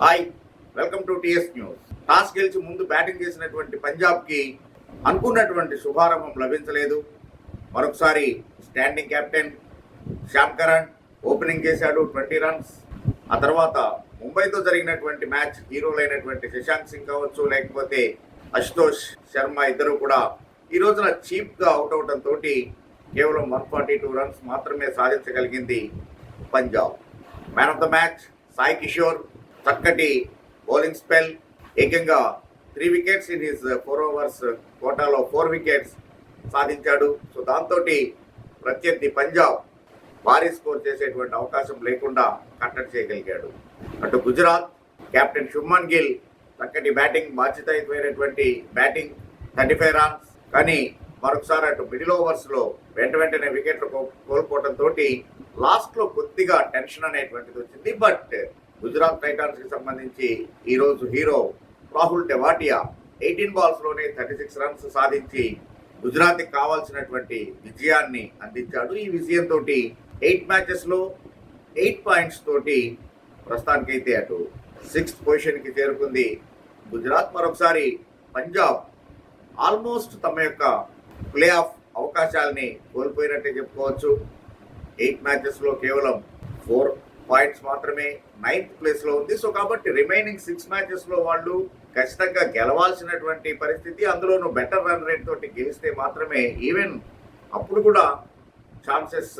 Hi welcome to TS news. Toss గెలిచి ముందు batting చేసినటువంటి పంజాబ్కి అనుకున్నటువంటి శుభారంభం లభించలేదు. మరొకసారి standing captain Sam Curran opening చేశాడు ట్వంటీ రన్స్. ఆ తర్వాత ముంబైతో జరిగినటువంటి మ్యాచ్ హీరోలైనటువంటి శశాంక్ సింగ్ కావచ్చు లేకపోతే అశుతోష్ శర్మ ఇద్దరు కూడా ఈ రోజున చీప్గా అవుట్ అవడంతో కేవలం వన్ ఫార్టీ టూ రన్స్ మాత్రమే సాధించగలిగింది Punjab. Man of the match Sai Kishore. చక్కటి బౌలింగ్ స్పెల్ ఏకంగా three wickets in his four overs కోటాలో ఫోర్ వికెట్స్ సాధించాడు. సో దాంతో ప్రత్యర్థి పంజాబ్ భారీ స్కోర్ చేసేటువంటి అవకాశం లేకుండా కట్టడి చేయగలిగాడు. అటు గుజరాత్ కెప్టెన్ శుభ్మన్ గిల్ చక్కటి బ్యాటింగ్ బాధ్యతమైనటువంటి బ్యాటింగ్ థర్టీ ఫైవ్ రన్స్. కానీ మరొకసారి అటు మిడిల్ ఓవర్స్లో వెంట వెంటనే వికెట్లు కో- కోల్పోవడంతో లాస్ట్లో కొద్దిగా టెన్షన్ అనేటువంటిది వచ్చింది. బట్ గుజరాత్ టైటాన్స్కి సంబంధించి ఈరోజు హీరో రాహుల్ టెవాటియా ఎయిటీన్ బాల్స్లోనే థర్టీ సిక్స్ రన్స్ సాధించి గుజరాత్కి కావాల్సినటువంటి విజయాన్ని అందించాడు. ఈ విజయంతో ఎయిట్ మ్యాచెస్లో ఎయిట్ పాయింట్స్ తోటి ప్రస్తుతానికైతే అటు సిక్స్త్ పొజిషన్కి చేరుకుంది గుజరాత్. మరొకసారి పంజాబ్ ఆల్మోస్ట్ తమ యొక్క ప్లే ఆఫ్ అవకాశాలని కోల్పోయినట్టే చెప్పుకోవచ్చు. ఎయిట్ మ్యాచెస్లో కేవలం ఫోర్ పాయింట్స్ మాత్రమే నైన్త్ ప్లేస్లో ఉంది. సో కాబట్టి రిమైనింగ్ సిక్స్ మ్యాచెస్లో వాళ్ళు ఖచ్చితంగా గెలవాల్సినటువంటి పరిస్థితి అందులోనూ బెటర్ రన్ రేట్ తోటి గెలిస్తే మాత్రమే ఈవెన్ అప్పుడు కూడా chances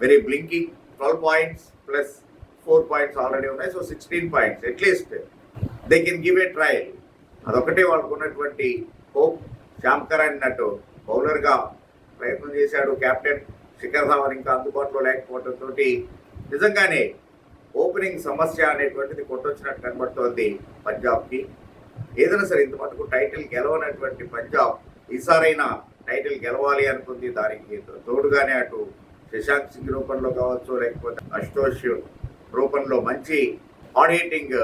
very blinking. Twelve points plus four points already ఉన్నాయి. So sixteen points at least they can give a trial అదొకటే వాళ్ళకు ఉన్నటువంటి హోప్ శ్యామ్ కరణ్ అన్నట్టు బౌలర్గా ప్రయత్నం చేశాడు కెప్టెన్ శిఖర్ ధావన్ ఇంకా అందుబాటులో లేకపోవడంతో నిజంగానే ఓపెనింగ్ సమస్య అనేటువంటిది కొట్టొచ్చినట్టు కనబడుతోంది పంజాబ్కి. ఏదైనా సరే ఇంత మటుకు టైటిల్ గెలవనటువంటి పంజాబ్ ఈసారైనా టైటిల్ గెలవాలి అనుకుంది. దానికి తోడుగానే అటు శశాంక్ సింగ్ రూపంలో కావచ్చు లేకపోతే అశుతోష్ రూపంలో మంచి హార్డ్ హిట్టింగ్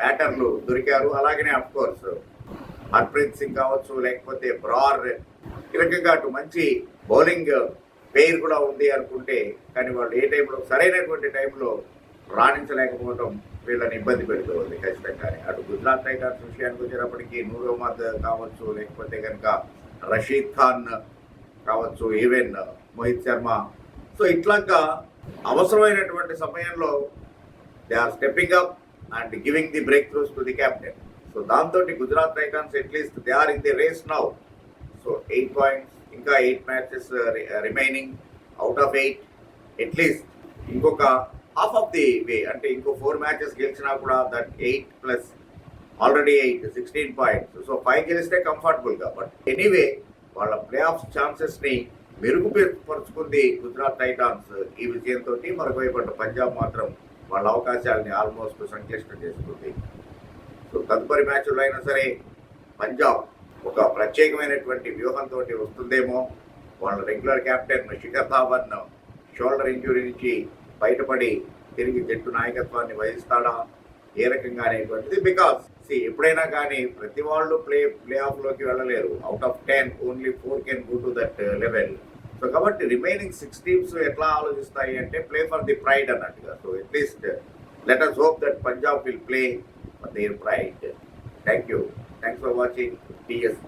బ్యాటర్లు దొరికారు. అలాగనే అఫ్ కోర్స్ హర్ప్రీత్ సింగ్ కావచ్చు లేకపోతే బ్రార్ ఈ రకంగా అటు మంచి బౌలింగ్ పేరు కూడా ఉంది అనుకుంటే కానీ వాళ్ళు ఏ టైంలో సరైనటువంటి టైంలో రాణించలేకపోవడం వీళ్ళని ఇబ్బంది పెడుతుంది ఖచ్చితంగా అటు గుజరాత్ టైటర్స్ విషయానికి వచ్చేటప్పటికి నూర్ అహ్మద్ కావచ్చు లేకపోతే కనుక రషీద్ ఖాన్ కావచ్చు ఈవెన్ మోహిత్ శర్మ. సో ఇట్లాగా అవసరమైనటువంటి సమయంలో they are stepping up and giving the breakthroughs to the captain. So దాంతో Gujarat Titans at least they are in the race now. So eight points ఇంకా eight matches remaining out of eight at least ఇంకొక half of the way అంటే ఇంకో four matches గెలిచినా కూడా that eight plus already eight sixteen points so five గెలిస్తే కంఫర్టబుల్గా but anyway వాళ్ళ play of ఛాన్సెస్ని మెరుగుపరుచుకుంది గుజరాత్ టైటాన్స్. ఈ విజయంతో మరొకవైపు పంజాబ్ మాత్రం వాళ్ళ అవకాశాలని ఆల్మోస్ట్ సంక్లిష్టం చేసుకుంది. సో తదుపరి మ్యాచ్లో అయినా సరే పంజాబ్ ఒక ప్రత్యేకమైనటువంటి వ్యూహంతో వస్తుందేమో వాళ్ళ regular captain Shikhar Dhawan shoulder injury నుంచి బయటపడి తిరిగి జట్టు నాయకత్వాన్ని వహిస్తాడా? ఏ రకంగా అనేటువంటిది? బికాస్ సి ఎప్పుడైనా కానీ ప్రతి వాళ్ళు ప్లే ప్లే ఆఫ్లోకి వెళ్ళలేరు. Out of ten only four can go to that level so కాబట్టి రిమైనింగ్ సిక్స్ టీమ్స్ ఎట్లా ఆలోచిస్తాయి అంటే ప్లే ఫర్ ది ప్రైడ్ అన్నట్టుగా. So at least let us hope that Punjab will play for their pride thank you thanks for watching TS